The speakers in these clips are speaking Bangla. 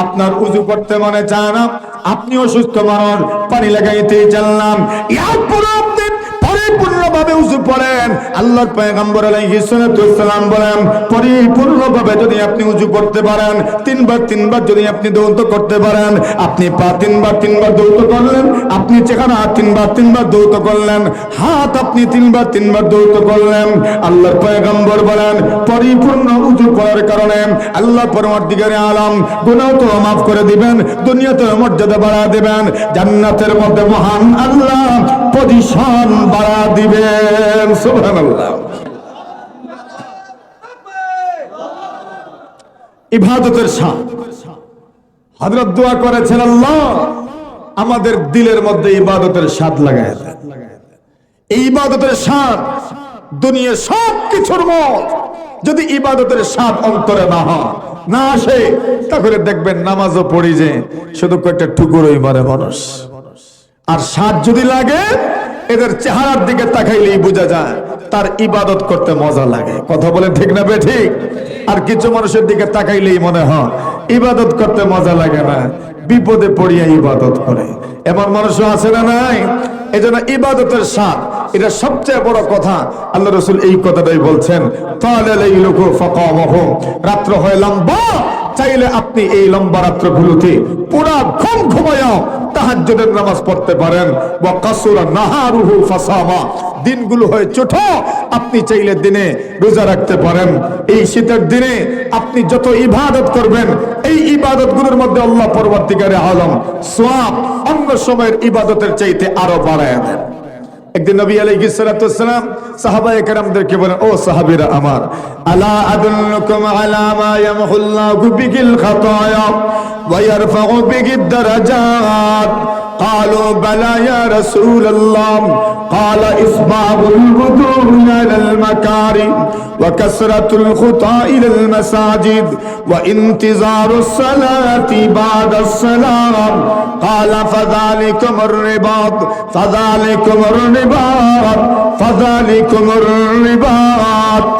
আপনার উজু করতে মনে চান আপনিও সুস্থ মানুষ পানি লাগাইতে চাললাম আপনি পরিপূর্ণভাবে উজু পড়েন আল্লাহর পয়গম্বর আলাইহিস সালাতু সালাম বলেন, পরিপূর্ণভাবে যদি আপনি উজু করতে পারেন, তিনবার তিনবার যদি আপনি দৌত করতে পারেন, আপনি পা তিনবার তিনবার দৌত করলেন, আপনি চেহারা তিনবার তিনবার দৌত করলেন, হাত আপনি তিনবার তিনবার দৌত করলেন, আল্লাহর পয়গম্বর বলেন, পরিপূর্ণ উজু করার কারণে আল্লাহ পরমার্দিগারে আলম গুনাহ তো মাফ করে দিবেন দুনিয়াতে মর্যাদা বাড়া দিবেন, জান্নাতের মধ্যে মহান আল্লাহ পজিশন বাড়া দিবেন, সুবহানাল্লাহ। ইবাদতের শান। হযরত দোয়া করেছেন, আল্লাহ, আমাদের দিলের মধ্যে ইবাদতের স্বাদ লাগায় এই ইবাদতের স্বাদ দুনিয়ার সব কিছুর মত। যদি ইবাদতের স্বাদ অন্তরে না হয়, না আসে, তাহলে দেখবেন নামাজও পড়ি যে শুধু কয়েকটা টুকুরই মারে মানুষ। আর স্বাদ যদি লাগে, এদের চেহারার দিকে তাকাইলেই বোঝা যায়, তার ইবাদত করতে মজা লাগে। কথা বলে ঠিক না বে ঠিক? আর কিছু মানুষের দিকে তাকাইলেই মনে হয়, ইবাদত করতে মজা লাগে না, বিপদে পড়িয়া ইবাদত করে। এমন মানুষও আছে না নাই? এই জন্য ইবাদতের স্বাদ, এটা সবচেয়ে বড় কথা। আল্লাহ রসুল এই কথাটাই বলছেন তাহলে রাত্র হয় লম্বা চাইলে আপনি এই লম্বা রাত্রগুলোতে পুরা ঘুম ঘুমায়া তাহাজ্জুদের নামাজ পড়তে পারেন। ওয়া কাসুরা নাহারুহু ফাসামা। দিনগুলো হয় ছোট, আপনি চাইলে দিনে রোজা রাখতে পারেন। এই শীতের দিনে আপনি যত ইবাদত করবেন, এই ইবাদতগুলোর মধ্যে আল্লাহ পরবর্তীকারে আলম। সোয়াব অন্য সময়ের ইবাদতের চাইতে আরও বাড়ায় দেন। একদিন নবী আলাইহিস সালাতু ওয়াসসালাম সাহাবায়ে কেরামদেরকে বলেন, ও সাহাবীরা আমার, আলা আদুল্লুকুম আলা মা ইয়ামহুল্লাহু বিকিল খাতায়া ওয়া ইয়ারফাউ বিকিদ দারাজাত? قالوا بلى يا رسول الله. قال إسباب الوضوء على المكارم وكسرة الخطى إلى المساجد وانتظار الصلاة بعد السلام. قال فذلكم الرباط فذلكم الرباط فذلكم الرباط.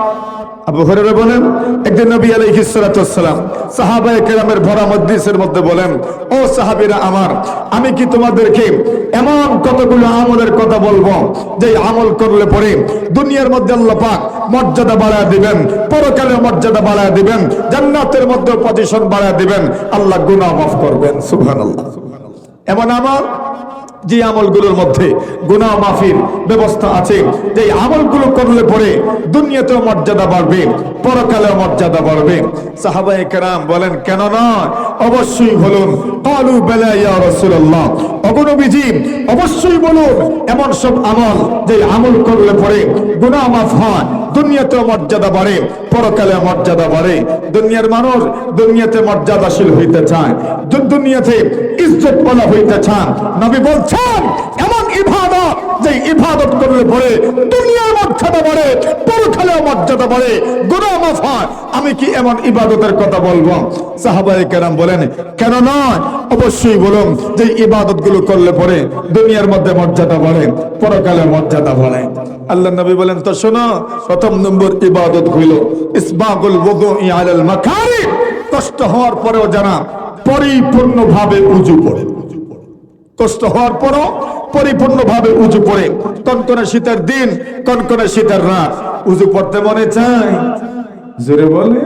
আবু হুরায়রা বলেন, একদিন নবী সালাতু ওয়াসসালাম সাহাবায়ে কেরামের ভরা মজলিসের মধ্যে বলেন, ও সাহাবীরা আমার, আমি কি তোমাদেরকে এমন কতগুলো আমলের কথা বলব যে আমল করলে পরে দুনিয়ার মধ্যে আল্লাহ পাক মর্যাদা বাড়ায় দিবেন পরকালে মর্যাদা বাড়ায় দিবেন, জান্নাতের মধ্যে পজিশন বাড়ায় দিবেন, আল্লাহ গুনাহ মাফ করবেন। সুবহানাল্লাহ। এমন আমল যে আমলগুলোর মধ্যে গুনাহ মাফির ব্যবস্থা আছে যে আমলগুলো করলে পরে দুনিয়াতেও মর্যাদা বাড়বে, পরকালেও মর্যাদা বাড়বে। সাহাবায়ে কেরাম বলেন, কেন নয়? অবশ্যই বলুন, কালু বেলা ইয়া অগণবিজি অবশ্যই বলুন, এমন সব আমল যে আমল করলে পরে গুনাহ মাফ হয় দুনিয়াতেও মর্যাদা বাড়ে, পরকালে মর্যাদা বাড়ে। দুনিয়ার মানুষ দুনিয়াতে মর্যাদাশীল হইতে চায়। দুনিয়াতে ইজ্জত বলা হইতে চান। নবী বলছেন যে ইবাদত করলে পরে দুনিয়ার মর্যাদা বাড়ে পরকালে মর্যাদা বাড়ে। গুনাহ মাফ হয়। আমি কি এমন ইবাদতের কথা বলব? সাহাবায়ে কেরাম বলেন, কেন নয়? অবশ্যই বলুন যে ইবাদতগুলো করলে পরে দুনিয়ার মধ্যে মর্যাদা বাড়ে পরকালে মর্যাদা বাড়ে। আল্লাহ নবী বলেন, তো শোনো, প্রথম নম্বর ইবাদত হইল ইসবাগুল ওযুই আলাল মাকারি কষ্ট হওয়ার পরেও জানা পরিপূর্ণভাবে উজু পড়ে কষ্ট হওয়ার পরও পরিপূর্ণভাবে উজু পড়ে কনকনে শীতের দিন, কনকনে শীতের রাত। উজু পড়তে মনে চায়? জোরে বলে।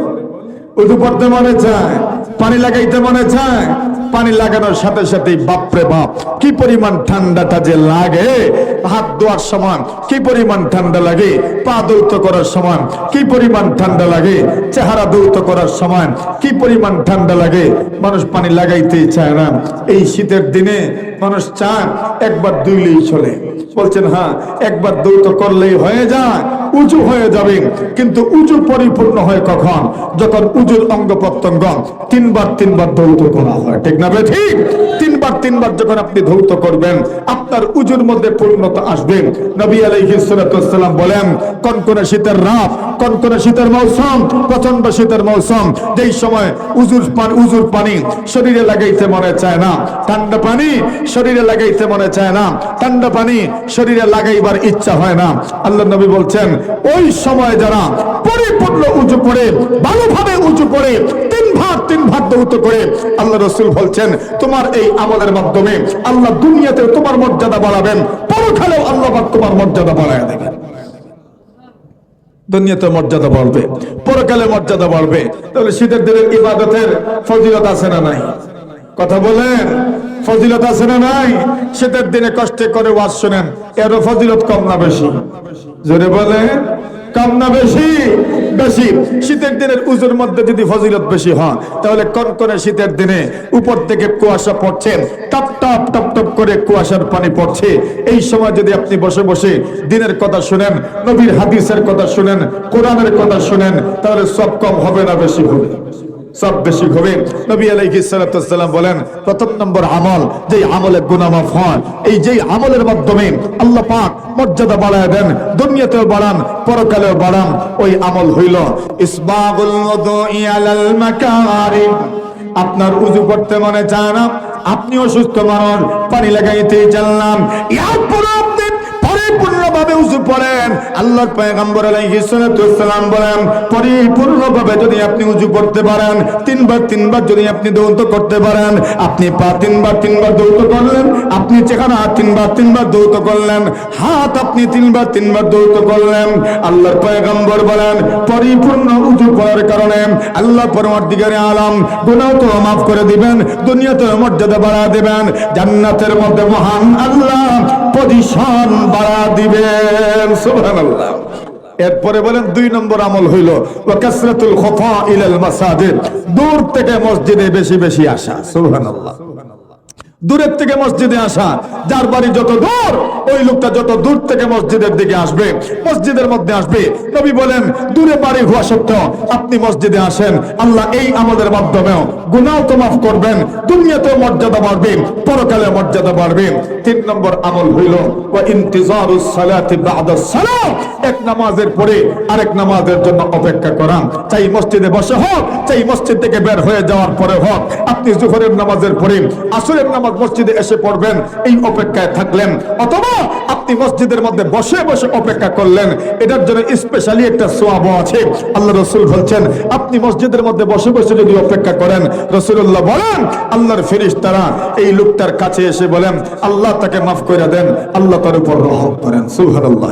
উজু পড়তে মনে চায়? পানি লাগাইতে মনে চায়? পানি লাগানোর সাথে সাথে বাপরে বাপ, কি পরিমাণ ঠান্ডাটা যে লাগে। হাত ধোয়ার সময় কি পরিমাণ ঠান্ডা লাগে? পা দৌত করার সময় কি পরিমাণ ঠান্ডা লাগে? চেহারা দৌত করার সময় কি পরিমাণ ঠান্ডা লাগে? মানুষ পানি লাগাইতেই চায় না। এই শীতের দিনে মানুষ চান একবার দুইলেই চলে। বলছেন হ্যাঁ একবার দৌত করলেই হয়ে যায়, উঁচু হয়ে যাবে। কিন্তু উঁচু পরিপূর্ণ হয় কখন? যখন উজুর অঙ্গ প্রত্যঙ্গ তিনবার তিনবার ধৌত করা হয়। ঠিক না ঠিক? তিনবার তিনবার যখন আপনি ধৌত করবেন, আপনার উজুর মধ্যে পূর্ণতা মতো আসবে নবী আলাইহিস বলেন কনকনে শীতের রাত কনকনে শীতের মৌসুম প্রচণ্ড শীতের মৌসুম, যেই সময় উজুর উজুর পানি শরীরে লাগাইতে মনে চায় না। ঠান্ডা পানি শরীরে লাগাইতে মনে চায় না। ঠান্ডা পানি শরীরে লাগাইবার ইচ্ছা হয় না। আল্লাহ নবী বলছেন, ওই সময় যারা পরিপূর্ণ উঁচু করে, ভালোভাবে উঁচু করে তিন ভাগ করে আল্লাহ রসুল বলছেন, তোমার এই আমলের মাধ্যমে আল্লাহ দুনিয়াতে তোমার মর্যাদা বাড়াবেন পরখালেও আল্লাহ তোমার মর্যাদা বাড়ায় দেবেন। দুনিয়াতে মর্যাদা বাড়বে, পরকালে মর্যাদা বাড়বে। তাহলে শীতের দিনের ইবাদতের ফজিলত আছে না নাই? কথা বলেন, ফজিলত আছে না নাই? শীতের দিনে কষ্টে করে ওয়াজ শোনেন, এরও ফজিলত কম না বেশি? জোরে বলেন, কম না বেশি? বেশি, শীতের দিনের উজুর মধ্যে যদি ফজিলত বেশি হয় তাহলে কনকনে শীতের দিনে উপর থেকে কুয়াশা পড়ছে, টপ টপ টপ টপ করে কুয়াশার পানি পড়ছে। এই সময় যদি আপনি বসে বসে দিনের কথা শুনেন, নবীর হাদিসের কথা শুনেন, কোরআনের কথা শুনেন, তাহলে সব কম হবে না, বেশি হবে। সব বেশি হবে নবী আলাইহিস সালাতু ওয়াসসালাম বলেন, প্রথম নম্বর আমল, যেই আমলে গুনাহ মাফ হয়, এই যেই আমলের মাধ্যমে আল্লাহ পাক মর্যাদা বাড়ায় দেন, দুনিয়াতেও বাড়ান, পরকালেও বাড়ান, ওই আমল হইল ইসবাগুল ওযুই আলাল মাকারিম। আপনার উজু করতে মনে চায় না আপনি অসুস্থ মানুষ, পানি লাগাইতে চাললাম এরপর পরিপূর্ণভাবে পড়েন আল্লাহর পয়গম্বর আলাইহিস সালাতু ওয়াসসালাম বলেন, পরিপূর্ণভাবে যদি আপনি উজু করতে পারেন, তিনবার তিনবার যদি আপনি দৌত করতে পারেন, আপনি পা তিনবার তিনবার দৌত করলেন, আপনি চেহারা তিনবার তিনবার দৌত করলেন, হাত আপনি তিনবার তিনবার দৌত করলেন, আল্লাহর পয়গম্বর বলেন, পরিপূর্ণ উজু করার কারণে আল্লাহ পরমার্দিগারে আলম গুনাহ তো মাফ করে দিবেন দুনিয়াতে মর্যাদা বাড়া দিবেন, জান্নাতের মধ্যে মহান আল্লাহ পজিশন বাড়া দিবেন। সুবহানাল্লাহ। এরপরে বলেন, দুই নম্বর আমল হইল দূর থেকে মসজিদে বেশি বেশি আসা, সুবহানাল্লাহ। দূরের থেকে মসজিদে আসা, যার বাড়ি যত দূর, ওই লোকটা যত দূর থেকে মসজিদের দিকে আসবে, মসজিদের মধ্যে আসবে। নবী বলেন, দূরে বাড়ি হওয়া সত্ত্বেও আপনি মসজিদে আসেন, আল্লাহ এই আমাদের মাধ্যমেও গুনাহ তো মাফ করবেন, দুনিয়াতেও মর্যাদা বাড়বে পরকালে মর্যাদা বাড়বে। তিন নম্বর আমল হইল এক নামাজের পরে আরেক নামাজের জন্য অপেক্ষা করা। চাই মসজিদে বসে হোক, চাই মসজিদ থেকে বের হয়ে যাওয়ার পরে হোক। আপনি জোহরের নামাজের পরে আসরের নামাজ মসজিদে এসে পড়বেন, এই অপেক্ষায় থাকলেন। অথবা মসজিদের মধ্যে বসে বসে অপেক্ষা করলেন। এটার জন্য স্পেশালি একটা সোয়াব আছে। আল্লাহ রসুল বলছেন, আপনি মসজিদের মধ্যে বসে বসে যদি অপেক্ষা করেন রসুল্লাহ বলেন, আল্লাহর ফিরিস তারা এই লোকটার কাছে এসে বলেন, আল্লাহ তাকে মাফ করে দেন, আল্লাহ তার উপর রহম করেন। সুহান আল্লাহ